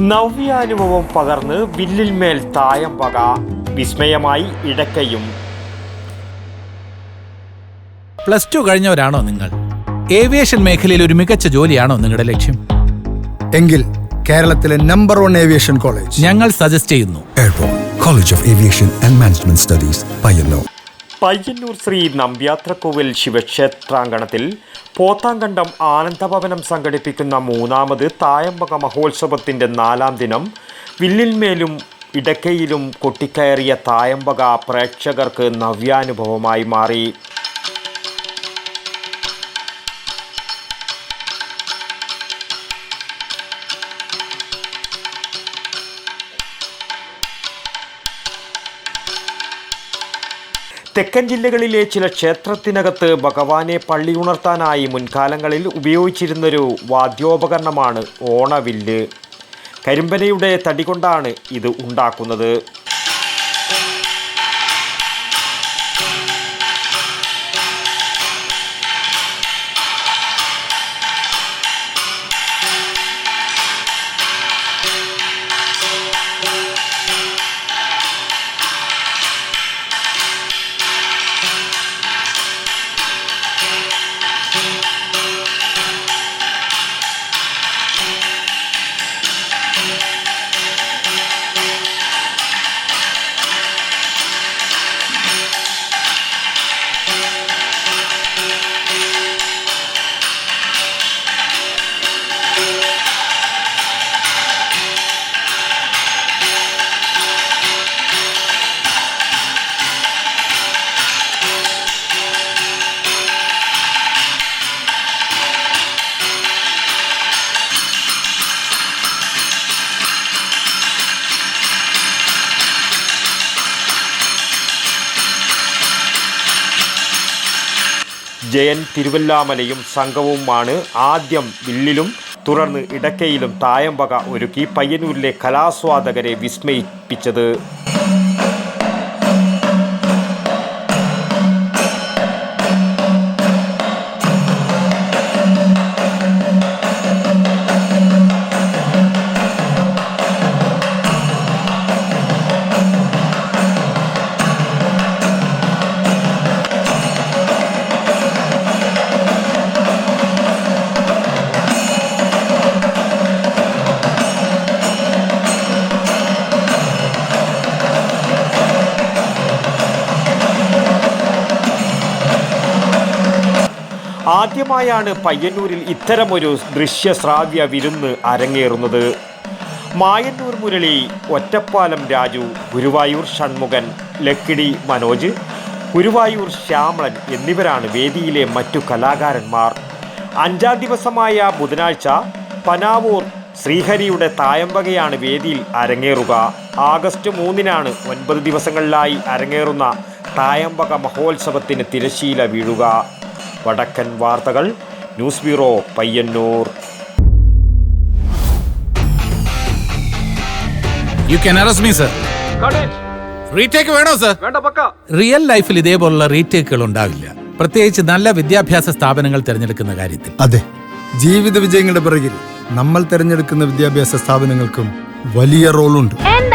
നവ്യാനുഭവം പകർന്ന് വില്ലിൽമേൽ തായം പക വിസ്മയമായി ഇടക്കയും. Plus two കഴിഞ്ഞവരാണോ നിങ്ങൾ? ഏവിയേഷൻ മേഖലയിൽ ഒരു മികച്ച ജോലിയാണോ നിങ്ങളുടെ ലക്ഷ്യം? എങ്കിൽ കേരളത്തിലെ നമ്പർ വൺ ഏവിയേഷൻ കോളേജ്. ഞങ്ങൾ സജസ്റ്റ് ചെയ്യുന്നു. College of aviation and management studies Payyanur. Payyanur Shri Nambyathrakovil ശിവക്ഷേത്രാങ്കണത്തിൽ Pothankandam Anandabhavanam സംഘടിപ്പിക്കുന്ന മൂന്നാമത് തായമ്പക മഹോത്സവത്തിന്റെ നാലാം ദിനം വില്ലിന്മേലും ഇടക്കയിലും കൊട്ടിക്കയറിയ തായമ്പക പ്രേക്ഷകർക്ക് നവ്യാനുഭവമായി മാറി. തെക്കൻ ജില്ലകളിലെ ചില ക്ഷേത്രത്തിനകത്ത് ഭഗവാനെ പള്ളി ഉണർത്താനായി മുൻകാലങ്ങളിൽ ഉപയോഗിച്ചിരുന്നൊരു വാദ്യോപകരണമാണ് ഓണവില്ല്. കരിമ്പനയുടെ തടി കൊണ്ടാണ് ഇത് ഉണ്ടാക്കുന്നത്. ജയൻ തിരുവല്ലാമലയും സംഘവുമാണ് ആദ്യം വില്ലിലും തുടർന്ന് ഇടക്കയിലും തായമ്പക ഒരുക്കി പയ്യന്നൂരിലെ കലാസ്വാദകരെ വിസ്മയിപ്പിച്ചത്. ആദ്യമായാണ് പയ്യന്നൂരിൽ ഇത്തരമൊരു ദൃശ്യശ്രാവ്യ വിരുന്ന് അരങ്ങേറുന്നത്. മായന്നൂർ മുരളി ഒറ്റപ്പാലം രാജു ഗുരുവായൂർ ഷൺമുഖൻ ലക്കിടി മനോജ് ഗുരുവായൂർ ശ്യാമളൻ എന്നിവരാണ് വേദിയിലെ മറ്റു കലാകാരന്മാർ. അഞ്ചാം ദിവസമായ ബുധനാഴ്ച പനാവൂർ ശ്രീഹരിയുടെ തായമ്പകയാണ് വേദിയിൽ അരങ്ങേറുക. ആഗസ്റ്റ് മൂന്നിനാണ് ഒൻപത് ദിവസങ്ങളിലായി അരങ്ങേറുന്ന തായമ്പക മഹോത്സവത്തിന് തിരശീല വീഴുക. വടക്കൻ വാർത്തകൾ news bureau Payyanur. You can arrest me sir retake വേണോ സർ റിയൽ ലൈഫിൽ ഇതേപോലുള്ള റീടേക്കുകൾ ഉണ്ടാവില്ല. പ്രത്യേകിച്ച് നല്ല വിദ്യാഭ്യാസ സ്ഥാപനങ്ങൾ തിരഞ്ഞെടുക്കുന്ന കാര്യത്തിൽ. അതെ. ജീവിത വിജയങ്ങളുടെ പിറകിൽ നമ്മൾ തിരഞ്ഞെടുക്കുന്ന വിദ്യാഭ്യാസ സ്ഥാപനങ്ങൾക്കും വലിയ റോളുണ്ട്. And